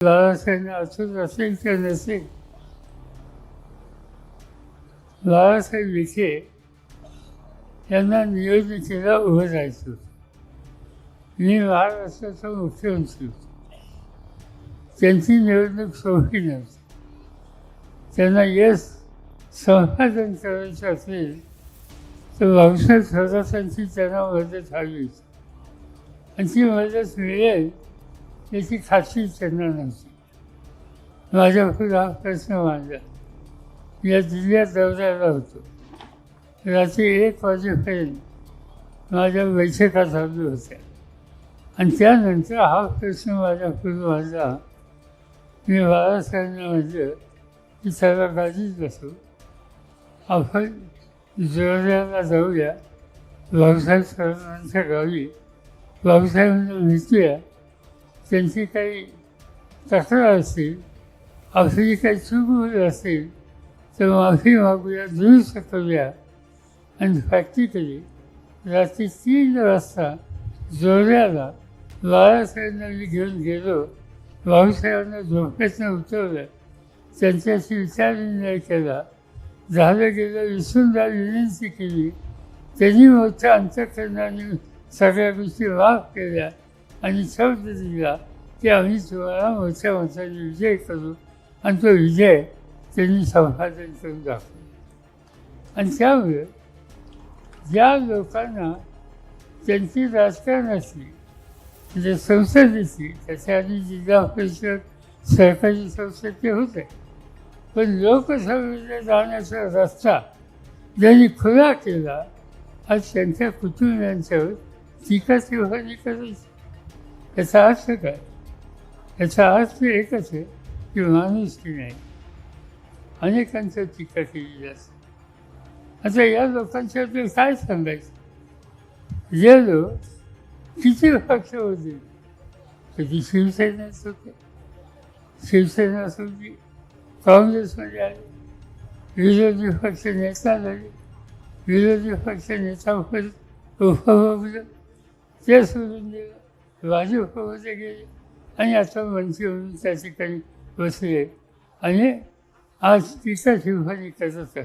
बाळासाहेब अचूक असेल किंवा नसेल बाळासाहेब विखे यांना निवडणुकीला उभं राहायचं होतं मी महाराष्ट्राचा मुख्यमंत्री होतो त्यांची निवडणूक सोपी नव्हती त्यांना यश संपादन करायचं असेल तर भाऊसाहेब थोरातांची त्यांना मदत हवी होती आणि ती मदत मिळेल याची खात्री त्यांना नव्हती. माझ्याकडे हा प्रश्न मांडला या जिल्ह्यात दौऱ्याला होतो. रात्री एक वाजेपर्यंत माझ्या बैठका चालू होत्या. आणि त्यानंतर हा प्रश्न माझ्याकडे मांडला मी बाळासाहेबांना म्हटलं की त्याला गाडीत बसू आपण जोराला जाऊया भाऊसाहेब सरांच्या गावी बाबासाहेबांना भेटूया. त्यांची काही तक्रार असेल आपली काही चूक असेल तर माफी मागूया दुरुस्त करूया. आणि प्रॅक्टिकली रात्री तीन वाजता जोऱ्याला बाळासाहेबांना मी घेऊन गेलो. भाऊसाहेबांना झोपेतनं उतरलं त्यांच्याशी विचारविनिमय केला. झालं गेलं विसरून विनंती केली. त्यांनी मोठ्या अंतकरणाने सगळ्या गोष्टी माफ केल्या. आणि शब्द दिला की आम्ही तुम्हाला मोठ्या मोठ्याने विजय करू आणि तो विजय त्यांनी संपादन करून दाखवला. आणि त्यामुळे ज्या लोकांना त्यांची राजकारणाची म्हणजे संसदेची त्याच्या आधी जिल्हा परिषद सरकारी संसद ते होते. पण लोकसभेला जाण्याचा रस्ता ज्यांनी खुला केला आज त्यांच्या कुटुंबियांच्यावर टीका तेव्हा करायची याचा अर्थ काय? याचा अर्थ एकच आहे की माणूस की नाही अनेकांचं टीका केलेली असते आता या लोकांच्याबद्दल काय सांगायचं? जे लोक किती पक्ष होते कधी शिवसेनेच होते शिवसेना सोडली काँग्रेसमध्ये आले विरोधी पक्ष नेता झाले विरोधी पक्ष नेता उपभोगलं ते सोडून दिलं होते गेले आणि आता मंत्री म्हणून त्या ठिकाणी बसले. आणि आज तिचा शिवभाजी करत असतात